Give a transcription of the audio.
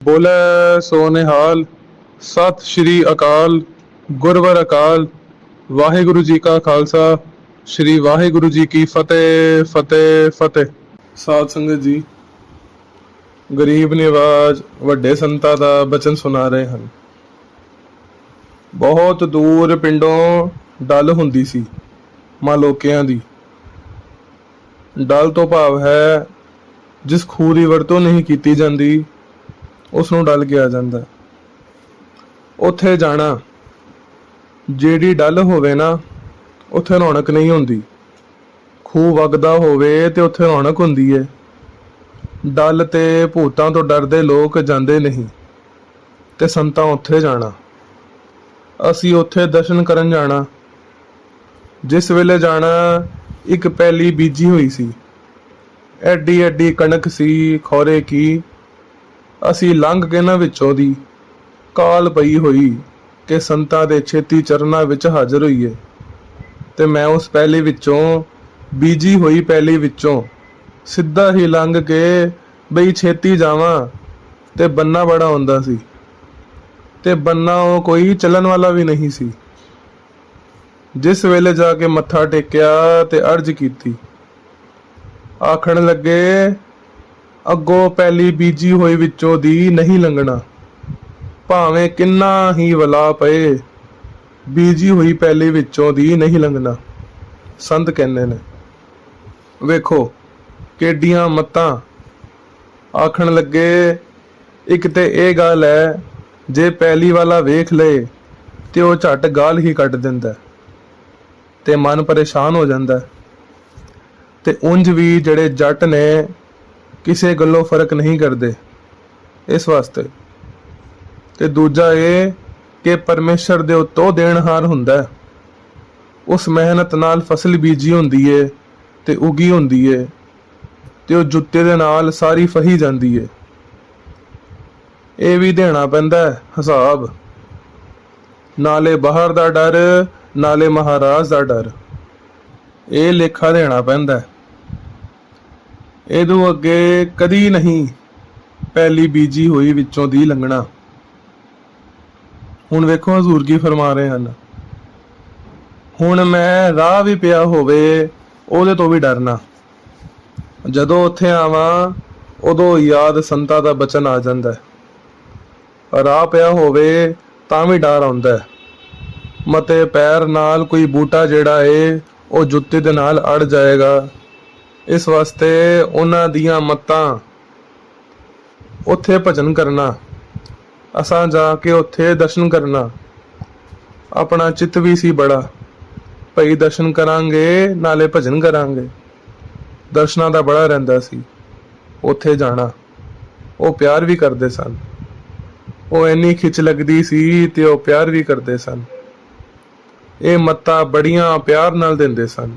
ਬੋਲੇ ਸੋ ਨਿਹਾਲ ਸਤਿ ਸ਼੍ਰੀ ਅਕਾਲ, ਗੁਰਵਰ ਅਕਾਲ, ਵਾਹਿਗੁਰੂ ਜੀ ਕਾ ਖਾਲਸਾ, ਸ਼੍ਰੀ ਵਾਹਿਗੁਰੂ ਜੀ ਕੀ ਫਤਿਹ ਫਤਿਹ ਫਤਿਹ। ਸਾਧ ਸੰਗਤ ਜੀ, ਗਰੀਬ ਨਿਵਾਜ, ਵੱਡੇ ਸੰਤਾਂ ਦਾ ਬਚਨ ਸੁਣਾ ਰਹੇ ਹਨ। ਬਹੁਤ ਦੂਰ ਪਿੰਡੋਂ ਡਲ ਹੁੰਦੀ ਸੀ, ਮਾਂ ਲੋਕਿਆਂ ਦੀ। ਡਲ ਤੋਂ ਭਾਵ ਹੈ, ਜਿਸ ਖੂਹ ਦੀ ਵਰਤੋਂ ਨਹੀਂ ਕੀਤੀ ਜਾਂਦੀ ਉਸ ਨੂੰ ਡਲ ਕਿਹਾ ਜਾਂਦਾ ਉੱਥੇ ਜਾਣਾ, ਜਿਹੜੀ ਡਲ ਹੋਵੇ ਨਾ, ਉੱਥੇ ਰੌਣਕ ਨਹੀਂ ਹੁੰਦੀ। ਖੂਹ ਵਗਦਾ ਹੋਵੇ ਤੇ ਉੱਥੇ ਰੌਣਕ ਹੁੰਦੀ ਏ। ਡਲ ਤੇ ਭੂਤਾਂ ਤੋਂ ਡਰਦੇ ਲੋਕ ਜਾਂਦੇ ਨਹੀਂ, ਤੇ ਸੰਤਾਂ ਉੱਥੇ ਜਾਣਾ। ਅਸੀਂ ਉੱਥੇ ਦਰਸ਼ਨ ਕਰਨ ਜਾਣਾ। ਜਿਸ ਵੇਲੇ ਜਾਣਾ, ਇੱਕ ਪੈਲੀ ਬੀਜੀ ਹੋਈ ਸੀ। ਐਡੀ ਐਡੀ ਕਣਕ ਸੀ, ਖੋਰੇ ਕੀ ਅਸੀਂ ਲੰਘ ਕੇ ਨਾ ਵਿੱਚੋਂ ਦੀ ਕਾਲ ਪਈ ਹੋਈ ਕਿ ਸੰਤਾਂ ਦੇ ਛੇਤੀ ਚਰਨਾਂ ਵਿੱਚ ਹਾਜ਼ਰ ਹੋਈਏ। ਤੇ ਮੈਂ ਉਸ ਪਹਿਲੇ ਵਿੱਚੋਂ, ਬੀਜੀ ਹੋਈ ਪਹਿਲੀ ਵਿੱਚੋਂ ਸਿੱਧਾ ਹੀ ਲੰਘ ਕੇ ਬਈ ਛੇਤੀ ਜਾਵਾਂ ਤੇ ਬੰਨਾ ਬੜਾ ਹੁੰਦਾ ਸੀ। ਤੇ ਬੰਨਾ ਉਹ ਕੋਈ ਚੱਲਣ ਵਾਲਾ ਵੀ ਨਹੀਂ ਸੀ। ਜਿਸ ਵੇਲੇ ਜਾ ਕੇ ਮੱਥਾ ਟੇਕਿਆ ਤੇ ਅਰਜ਼ ਕੀਤੀ। ਆਖਣ ਲੱਗੇ ਅੱਗੋਂ ਪਹਿਲੀ ਬੀਜੀ ਹੋਈ ਵਿੱਚੋਂ ਦੀ ਨਹੀਂ ਲੰਘਣਾ। ਭਾਵੇਂ ਕਿੰਨਾ ਹੀ ਵਲਾ ਪਏ, ਬੀਜੀ ਹੋਈ ਪਹਿਲੀ ਵਿੱਚੋਂ ਦੀ ਨਹੀਂ ਲੰਘਣਾ। ਸੰਤ ਕਹਿੰਦੇ ਨੇ, ਵੇਖੋ ਕਿੱਡੀਆਂ ਮੱਤਾਂ ਆਖਣ ਲੱਗੇ, ਇੱਕ ਤੇ ਇਹ ਗੱਲ ਹੈ, ਜੇ ਪਹਿਲੀ ਵਾਲਾ ਵੇਖ ਲਏ ਤੇ ਉਹ ਝਟ ਗਾਲ ਹੀ ਕੱਢ ਦਿੰਦਾ ਤੇ ਮਨ ਪਰੇਸ਼ਾਨ ਹੋ ਜਾਂਦਾ ਤੇ ਉਂਝ ਵੀ ਜਿਹੜੇ ਜੱਟ ਨੇ ਕਿਸੇ ਗੱਲੋਂ ਫ਼ਰਕ ਨਹੀਂ ਕਰਦੇ। ਇਸ ਵਾਸਤੇ ਤੇ ਦੂਜਾ ਇਹ ਕਿ ਪਰਮੇਸ਼ਰ ਦੇ ਉਤੋਂ ਦੇਣਹਾਰ ਹੁੰਦਾ ਹੈ। ਉਸ ਮਿਹਨਤ ਨਾਲ ਫਸਲ ਬੀਜੀ ਹੁੰਦੀ ਏ ਤੇ ਉਗੀ ਹੁੰਦੀ ਏ ਤੇ ਉਹ ਜੁੱਤੇ ਦੇ ਨਾਲ ਸਾਰੀ ਫਹੀ ਜਾਂਦੀ ਏ। ਇਹ ਵੀ ਦੇਣਾ ਪੈਂਦਾ ਹਿਸਾਬ। ਨਾਲੇ ਬਾਹਰ ਦਾ ਡਰ, ਨਾਲੇ ਮਹਾਰਾਜ ਦਾ ਡਰ। ਇਹ ਲੇਖਾ ਦੇਣਾ ਪੈਂਦਾ ਇਹਦੋਂ ਅੱਗੇ ਕਦੀ ਨਹੀਂ ਪਹਿਲੀ ਬੀਜੀ ਹੋਈ ਵਿੱਚੋਂ ਦੀ ਲੰਘਣਾ। ਹੁਣ ਵੇਖੋ ਹਜ਼ੂਰ ਕੀ ਫਰਮਾ ਰਹੇ ਹਨ। ਹੁਣ ਮੈਂ ਰਾਹ ਵੀ ਪਿਆ ਹੋਵੇ, ਉਹਦੇ ਤੋਂ ਵੀ ਡਰਨਾ। ਜਦੋਂ ਉੱਥੇ ਆਵਾਂ, ਉਦੋਂ ਯਾਦ ਸੰਤਾ ਦਾ ਬਚਨ ਆ ਜਾਂਦਾ ਹੈ। ਰਾਹ ਪਿਆ ਹੋਵੇ ਤਾਂ ਵੀ ਡਰ ਆਉਂਦਾ ਹੈ। ਮਤੇ ਪੈਰ ਨਾਲ ਕੋਈ ਬੂਟਾ ਜਿਹੜਾ ਏ, ਉਹ ਜੁੱਤੇ ਦੇ ਨਾਲ ਅੜ ਜਾਏਗਾ। ਇਸ ਵਾਸਤੇ ਉਹਨਾਂ ਦੀਆਂ ਮੱਤਾਂ ਉੱਥੇ ਭਜਨ ਕਰਨਾ, ਅਸਾਂ ਜਾ ਕੇ ਉੱਥੇ ਦਰਸ਼ਨ ਕਰਨਾ, ਆਪਣਾ ਚਿੱਤ ਵੀ ਸੀ ਬੜਾ, ਭਈ ਦਰਸ਼ਨ ਕਰਾਂਗੇ, ਨਾਲੇ ਭਜਨ ਕਰਾਂਗੇ। ਦਰਸ਼ਨਾਂ ਦਾ ਬੜਾ ਰਹਿੰਦਾ ਸੀ, ਉੱਥੇ ਜਾਣਾ, ਉਹ ਪਿਆਰ ਵੀ ਕਰਦੇ ਸਨ। ਉਹ ਇੰਨੀ ਖਿੱਚ ਲੱਗਦੀ ਸੀ ਤੇ ਉਹ ਪਿਆਰ ਵੀ ਕਰਦੇ ਸਨ। ਇਹ ਮੱਤਾਂ ਬੜੀਆਂ ਪਿਆਰ ਨਾਲ ਦਿੰਦੇ ਸਨ।